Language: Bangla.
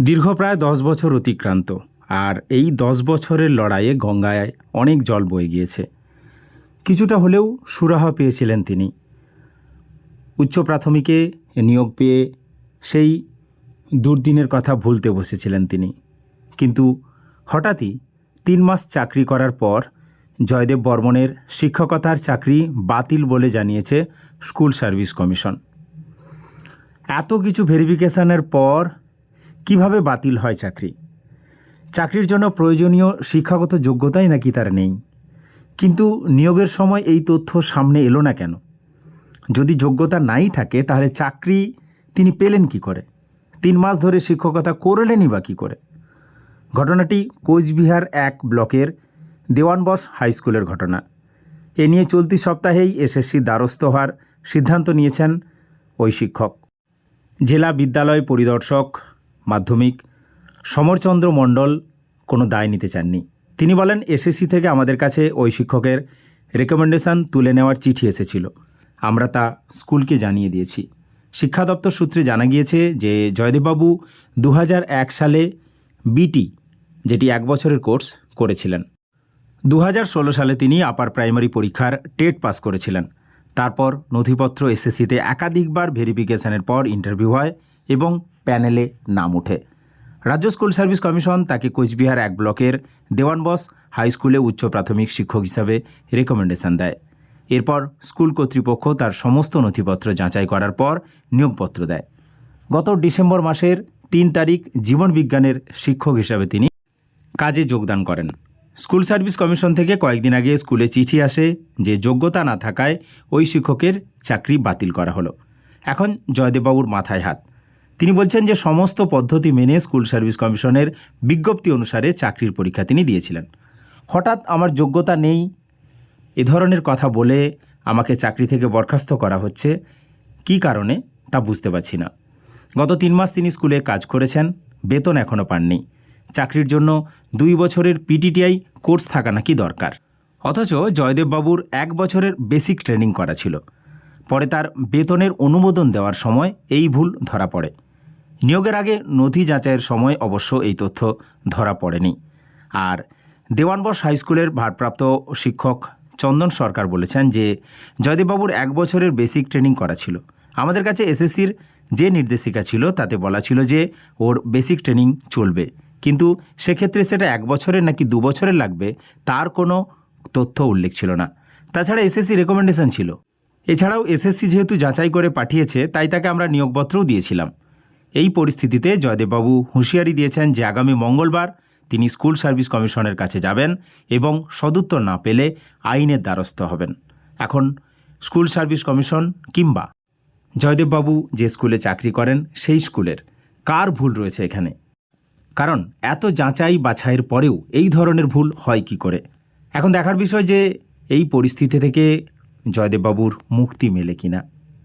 দীর্ঘ প্রায় দশ বছর অতিক্রান্ত, আর এই দশ বছরের লড়াইয়ে গঙ্গায় অনেক জল বয়ে গিয়েছে। কিছুটা হলেও সুরাহা পেয়েছিলেন তিনি। উচ্চ প্রাথমিকে নিয়োগ পেয়ে সেই দুর্দিনের কথা ভুলতে বসেছিলেন তিনি। কিন্তু হঠাৎই তিন মাস চাকরি করার পর জয়দেব বর্মনের শিক্ষকতার চাকরি বাতিল বলে জানিয়েছে স্কুল সার্ভিস কমিশন। এত কিছু ভেরিফিকেশনের পর কীভাবে বাতিল হয় চাকরি? চাকরির জন্য প্রয়োজনীয় শিক্ষাগত যোগ্যতাই নাকি তার নেই? কিন্তু নিয়োগের সময় এই তথ্য সামনে এলো না কেন? যদি যোগ্যতা নাই থাকে, তাহলে চাকরি তিনি পেলেন কি করে? তিন মাস ধরে শিক্ষকতা করলেনই বা কী করে? ঘটনাটি কোচবিহার এক ব্লকের দেওয়ানবস হাই স্কুলের ঘটনা। এ নিয়ে চলতি সপ্তাহেই এসএসসি দ্বারস্থ হওয়ার সিদ্ধান্ত নিয়েছেন ওই শিক্ষক। জেলা বিদ্যালয় পরিদর্শক মাধ্যমিক। সমরচন্দ্র মণ্ডল কোনো দায় নিতে চাননি। তিনি বলেন, এসএসসি থেকে আমাদের কাছে ওই শিক্ষকের রেকমেন্ডেশন তুলে নেওয়ার চিঠি এসেছিল। আমরা তা স্কুলকে জানিয়ে দিয়েছি। শিক্ষা দপ্তর সূত্রে জানা গিয়েছে যে, জয়দেববাবু দু হাজার এক সালে বিটি, যেটি এক বছরের কোর্স করেছিলেন। দু হাজার ষোলো সালে তিনি আপার প্রাইমারি পরীক্ষার টেট পাস করেছিলেন। তারপর নথিপত্র এসএসসিতে একাধিকবার ভেরিফিকেশনের পর ইন্টারভিউ হয় এবং প্যানেলে নাম ওঠে। রাজ্য স্কুল সার্ভিস কমিশন তাকে কোচবিহার এক ব্লকের দেওয়ানবস হাই স্কুলে উচ্চ প্রাথমিক শিক্ষক হিসাবে রেকমেন্ডেশন দেয়। এরপর স্কুল কর্তৃপক্ষ তার সমস্ত নথিপত্র যাচাই করার পর নিয়োগপত্র দেয়। গত ডিসেম্বর মাসের তিন তারিখ জীবন বিজ্ঞানের শিক্ষক হিসাবে তিনি কাজে যোগদান করেন। স্কুল সার্ভিস কমিশন থেকে কয়েকদিন আগে স্কুলে চিঠি আসে যে যোগ্যতা না থাকায় ওই শিক্ষকের চাকরি বাতিল করা হলো। এখন জয়দেববাবুর মাথায় হাত। তিনি বলছেন যে সমস্ত পদ্ধতি মেনে স্কুল সার্ভিস কমিশনের বিজ্ঞপ্তি অনুসারে চাকরির পরীক্ষা তিনি দিয়েছিলেন। হঠাৎ আমার যোগ্যতা নেই, এ ধরনের কথা বলে আমাকে চাকরি থেকে বরখাস্ত করা হচ্ছে, কী কারণে তা বুঝতে পারছি না। গত তিন মাস তিনি স্কুলে কাজ করেছেন, বেতন এখনও পাননি। চাকরির জন্য দুই বছরের পিটিটিআই কোর্স থাকা নাকি দরকার। অথচ জয়দেববাবুর এক বছরের বেসিক ট্রেনিং করা ছিল। পরে তার বেতনের অনুমোদন দেওয়ার সময় এই ভুল ধরা পড়ে। নিয়োগের আগে নথি যাচাইয়ের সময় অবশ্য এই তথ্য ধরা পড়েনি। আর দেওয়ানবস হাই স্কুলের ভারপ্রাপ্ত শিক্ষক চন্দন সরকার বলেছেন যে, জয়দেববাবুর এক বছরের বেসিক ট্রেনিং করা ছিল। আমাদের কাছে এসএসসির যে নির্দেশিকা ছিল, তাতে বলা ছিল যে, ওর বেসিক ট্রেনিং চলবে। কিন্তু সেক্ষেত্রে সেটা এক বছরের নাকি দু বছরের লাগবে, তার কোনো তথ্য উল্লেখ ছিল না। তাছাড়া এসএসসি রেকমেন্ডেশন ছিল। এছাড়াও এসএসসি যেহেতু যাচাই করে পাঠিয়েছে, তাই তাকে আমরা নিয়োগপত্রও দিয়েছিলাম। এই পরিস্থিতিতে জয়দেববাবু হুঁশিয়ারি দিয়েছেন যে আগামী মঙ্গলবার তিনি স্কুল সার্ভিস কমিশনের কাছে যাবেন এবং সদুত্তর না পেলে আইনের দ্বারস্থ হবেন। এখন স্কুল সার্ভিস কমিশন কিংবা জয়দেববাবু যে স্কুলে চাকরি করেন সেই স্কুলের কার ভুল রয়েছে এখানে? কারণ এত যাচাই বাছাইয়ের পরেও এই ধরনের ভুল হয় কি করে? এখন দেখার বিষয় যে এই পরিস্থিতি থেকে জয়দেববাবুর মুক্তি মেলে কিনা।